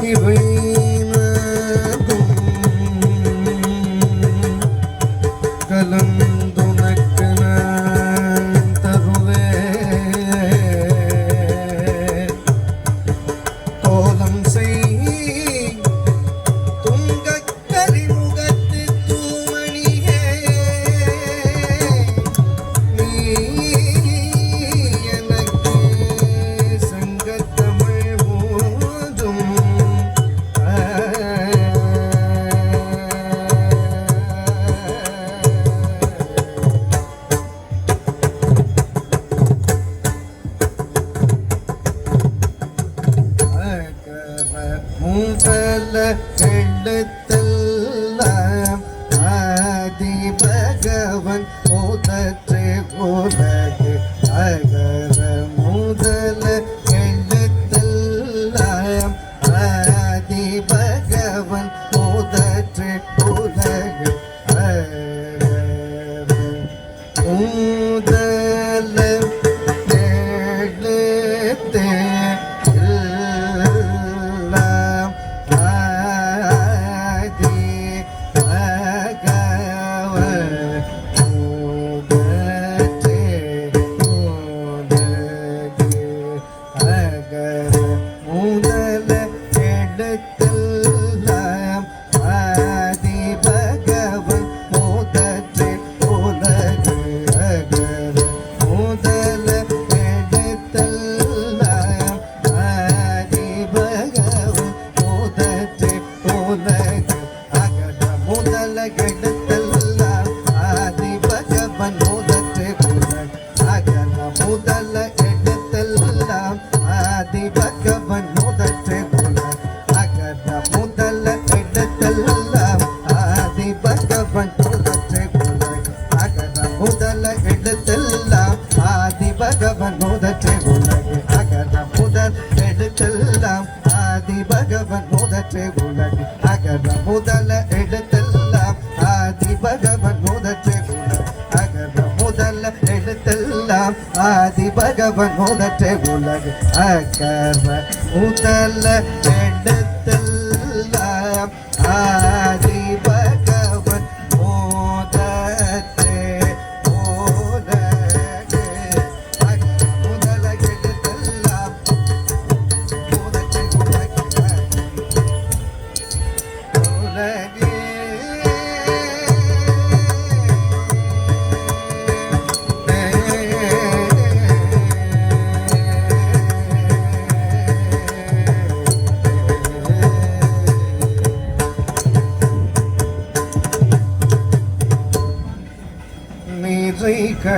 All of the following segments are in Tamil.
साथी हुई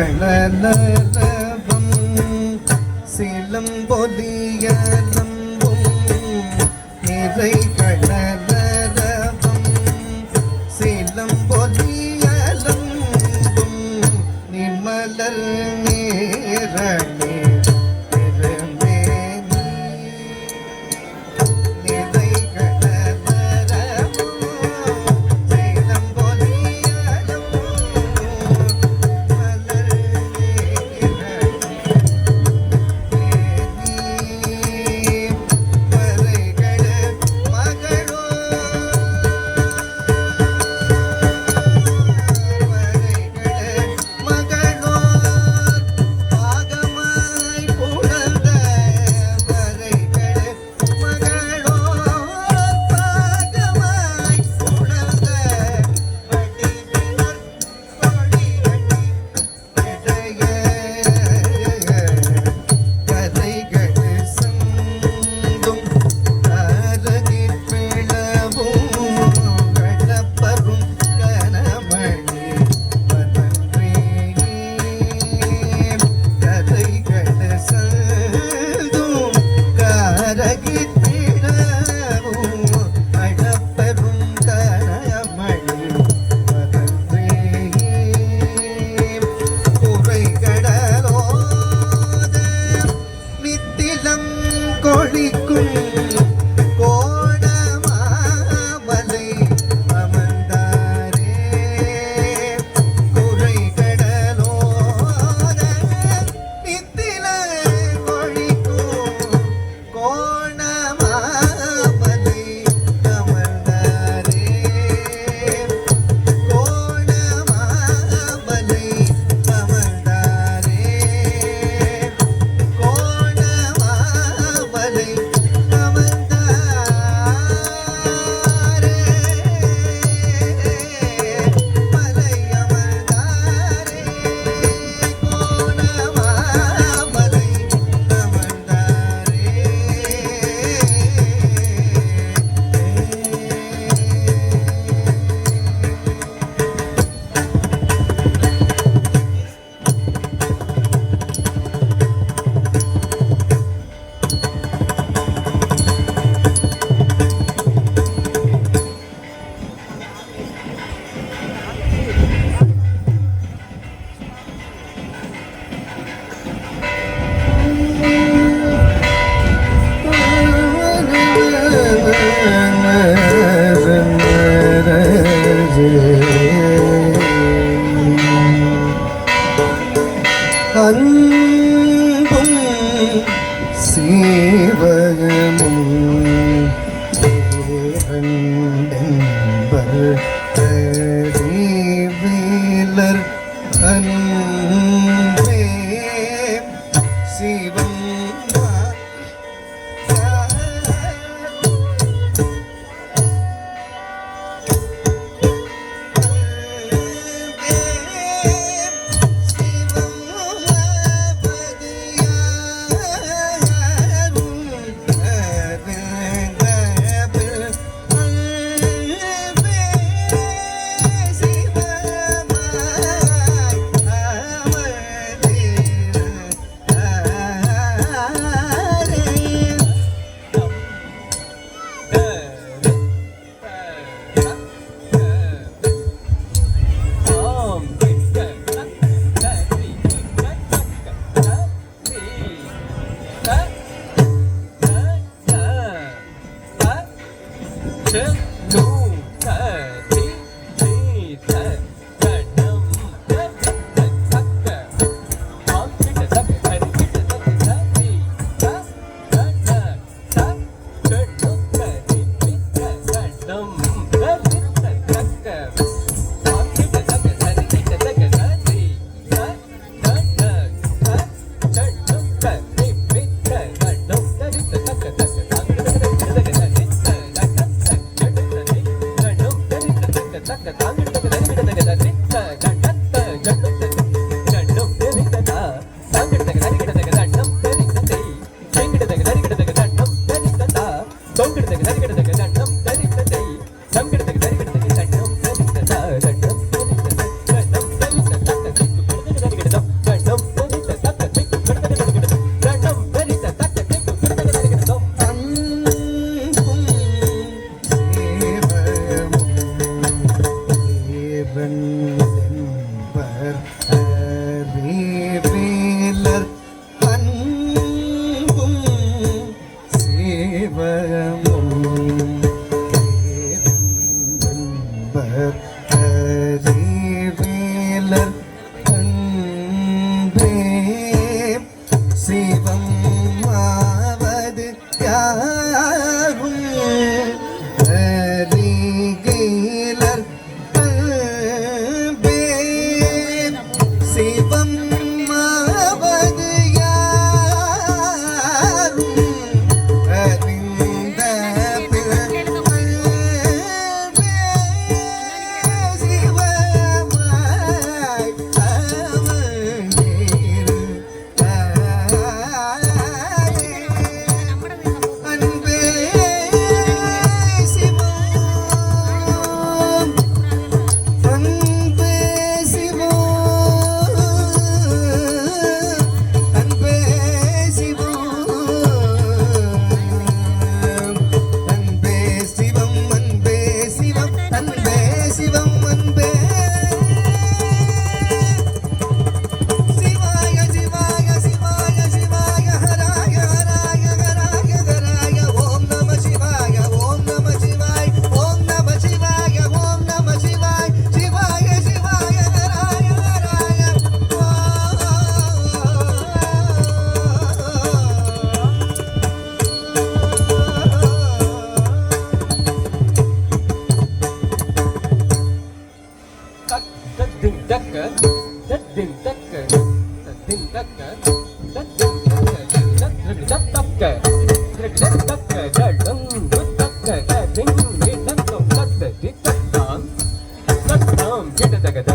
களலவம் சிலம்பொலியலம்பும் நிறை களலவம் சிலம்பொலியலம்பும் நிமலல் நேரணி அன்பும் சீவகமும் சிவம்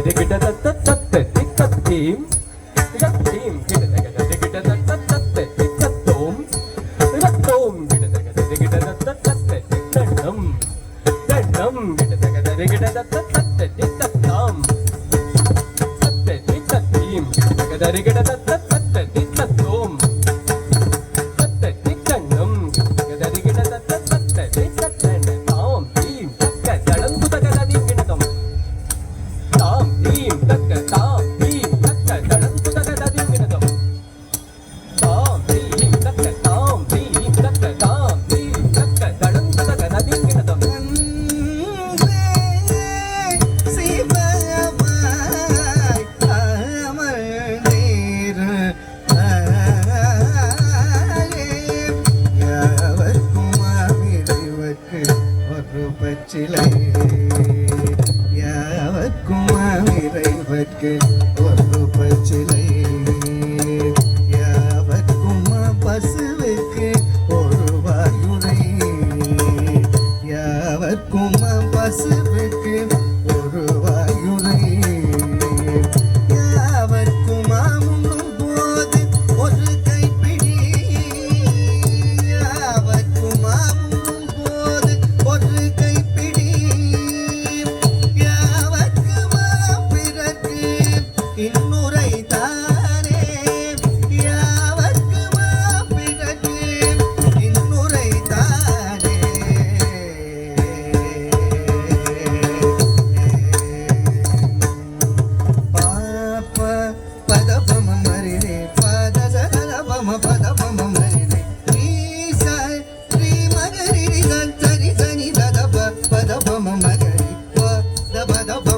గిడ్డ பதவ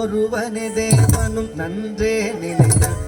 ஒருவனே தேவனும் நன்றே நினைத்தான்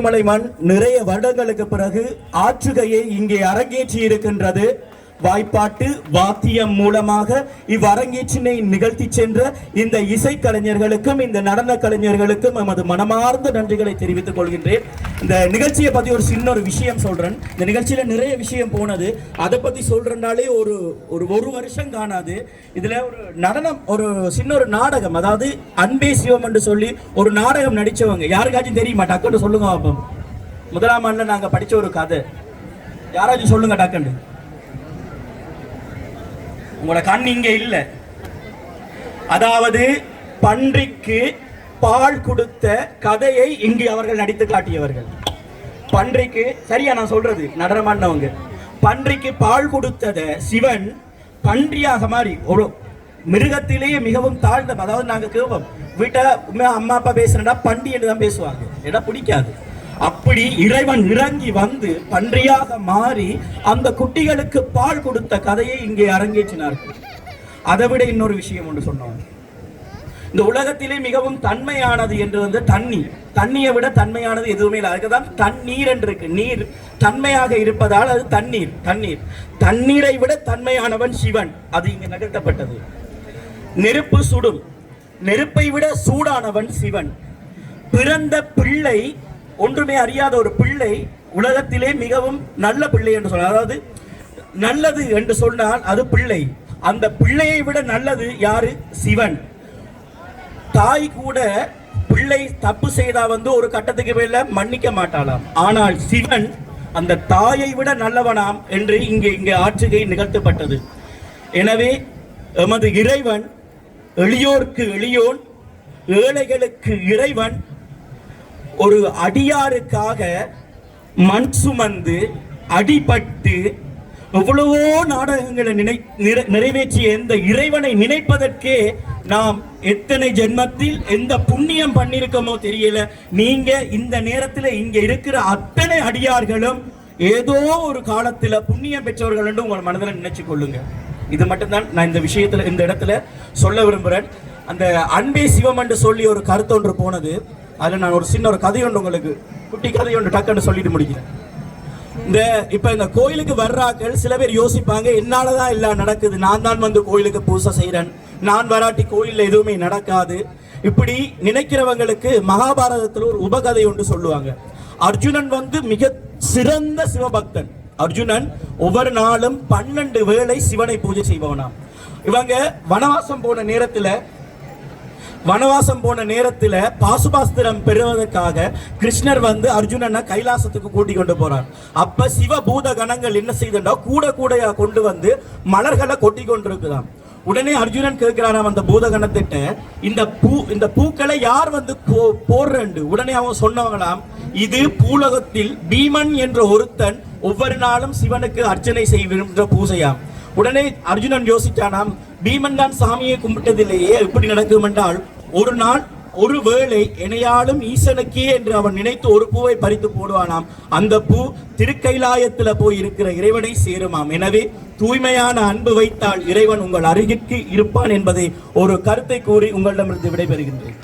திருமலை மண் நிறைய வருடங்களுக்கு பிறகு ஆற்றுகையை இங்கே அரங்கேற்றி இருக்கின்றது வாய்ப்பாட்டு வாத்தியம் மூலமாக இவ்வரங்கேற்றினை நிகழ்த்தி சென்ற இந்த இசைக்கலைஞர்களுக்கும் இந்த நடன கலைஞர்களுக்கும் எமது மனமார்ந்த நன்றிகளை தெரிவித்துக் கொள்கின்றேன். இந்த நிகழ்ச்சியை பத்தி ஒரு சின்ன ஒரு விஷயம் சொல்றேன். இந்த நிகழ்ச்சியில நிறைய விஷயம் போனது. அதை பத்தி சொல்றேன்னாலே ஒரு ஒரு ஒரு வருஷம் காணாது. இதுல ஒரு நடனம் ஒரு சின்ன ஒரு நாடகம் அதாவது அன்பே சிவம் என்று சொல்லி ஒரு நாடகம் நடிச்சவங்க. யாருக்காச்சும் தெரியுமா? டக்குன்னு சொல்லுங்க அப்போ முதலாம் ஆண்டுல நாங்க படிச்ச ஒரு கதை. யாராச்சும் சொல்லுங்க டக்குன்னு. உங்களோட கண் இங்கே இல்லை. அதாவது பன்றிக்கு பால் கொடுத்த கதையை இங்கு அவர்கள் நடித்து காட்டியவர்கள். பன்றிக்கு சரியா நான் சொல்றது? நடனமானவங்க பன்றிக்கு பால் கொடுத்தத சிவன் பன்றியாக மாறி ஒரு மிருகத்திலேயே மிகவும் தாழ்ந்த அதாவது நாங்கள் கேட்போம் வீட்டை அம்மா அப்பா பேசுறா பண்டி என்று தான் பேசுவாங்க. ஏன்னா பிடிக்காது. அப்படி இறைவன் இறங்கி வந்து பன்றியாக மாறி அந்த குட்டிகளுக்கு பால் கொடுத்த கதையை இங்கே அரங்கேற்றினார்கள் அதை விட இன்னொரு விஷயம் ஒன்று சொன்னோம். இந்த உலகத்திலே மிகவும் தன்மையானது என்று வந்து தண்ணி. தண்ணியை விட தன்மையானது எதுவுமே இல்லை. அதுக்கு தான் தண்ணீர் என்று இருக்கு. நீர் தன்மையாக இருப்பதால் அது தண்ணீர் தண்ணீர். தண்ணீரை விட தன்மையானவன் சிவன். அது இங்கு நிகழ்த்தப்பட்டது நெருப்பு சுடும். நெருப்பை விட சூடானவன் சிவன். பிறந்த பிள்ளை ஒன்றுமே அறியாத ஒரு பிள்ளை உலகத்திலே மிகவும் நல்ல பிள்ளை என்று சொல்ல அதாவது நல்லது என்று சொன்னால் அது பிள்ளை. அந்த பிள்ளையை விட நல்லது யாரு? சிவன். தாய் கூட பிள்ளை தப்பு செய்தா வந்து ஒரு கட்டத்துக்கு மேல மன்னிக்க மாட்டாளாம். ஆனால் சிவன் அந்த தாயை விட நல்லவனாம் என்று இங்கே இங்கே ஆற்றுகை நிகழ்த்தப்பட்டது. எனவே எமது இறைவன் எளியோர்க்கு எளியோன் ஏழைகளுக்கு இறைவன் ஒரு அடியாருக்காக மண் சுமந்து அடிபட்டு எவ்வளவோ நாடகங்களை நினை நிறை- நிறைவேற்றிய இந்த இறைவனை நினைப்பதற்கே நாம் எத்தனை ஜென்மத்தில் எந்த புண்ணியம் பண்ணியிருக்கோமோ தெரியல. நீங்க இந்த நேரத்தில் இங்க இருக்கிற அத்தனை அடியார்களும் ஏதோ ஒரு காலத்துல புண்ணியம் பெற்றவர்கள் என்று உங்கள் மனதில் நினைச்சு கொள்ளுங்க. இது மட்டும்தான் நான் இந்த விஷயத்துல இந்த இடத்துல சொல்ல விரும்புகிறேன் அந்த அன்பே சிவம் என்று சொல்லி ஒரு கருத்தொன்று போனது. அதில் நான் ஒரு சின்ன ஒரு கதை ஒன்று உங்களுக்கு குட்டி கதை ஒன்று டக்குன்னு சொல்லிட்டு முடிக்கிறேன். இந்த இப்போ இந்த கோயிலுக்கு வர்றாக்கள் சில பேர் யோசிப்பாங்க என்னால் தான் எல்லாம் நடக்குது? நான் தான் வந்து கோயிலுக்கு பூசை செய்கிறேன் நான் வராட்டி கோயிலில் எதுவுமே நடக்காது. இப்படி நினைக்கிறவங்களுக்கு மகாபாரதத்தில் ஒரு உபகதை ஒன்று சொல்லுவாங்க. அர்ஜுனன் வந்து மிக சிறந்த சிவபக்தன். அர்ஜுனன் ஒவ்வொரு நாளும் பன்னெண்டு வேளை சிவனை பூஜை செய்பவனாம். இவங்க வனவாசம் போன நேரத்தில் வனவாசம் போன நேரத்தில் பாசுபாஸ்திரம் பெறுவதற்காக கிருஷ்ணர் வந்து அர்ஜுனனை கைலாசத்துக்கு கூட்டி கொண்டு போறார். அப்ப சிவ பூத கணங்கள் என்ன செய்தா கூட கூடையா கொண்டு வந்து மலர்களை கொட்டி கொண்டிருக்குதான் உடனே அர்ஜுனன் கேட்கிறாராம் அந்த பூதகணத்திட்ட இந்த பூ இந்த பூக்களை யார் வந்து போ- உடனே அவன் சொன்னவங்களாம் இது பூலகத்தில் பீமன் என்ற ஒருத்தன் ஒவ்வொரு நாளும் சிவனுக்கு அர்ச்சனை செய்கின்ற பூசையாம். உடனே அர்ஜுனன் யோசித்தானாம் பீமன் தான் சாமியை கும்பிட்டதிலேயே எப்படி நடக்கும் என்றால் ஒரு நாள் ஒருவேளை என்னையாலும் ஈசனுக்கே என்று அவன் நினைத்து ஒரு பூவை பறித்து போடுவானாம். அந்த பூ திருக்கைலாயத்துல போய் இருக்கிற இறைவனை சேருமாம். எனவே தூய்மையான அன்பு வைத்தால் இறைவன் உங்கள் அருகிற்கு இருப்பான் என்பதை ஒரு கருத்தை கூறி உங்களிடமிருந்து விடைபெறுகின்றேன்.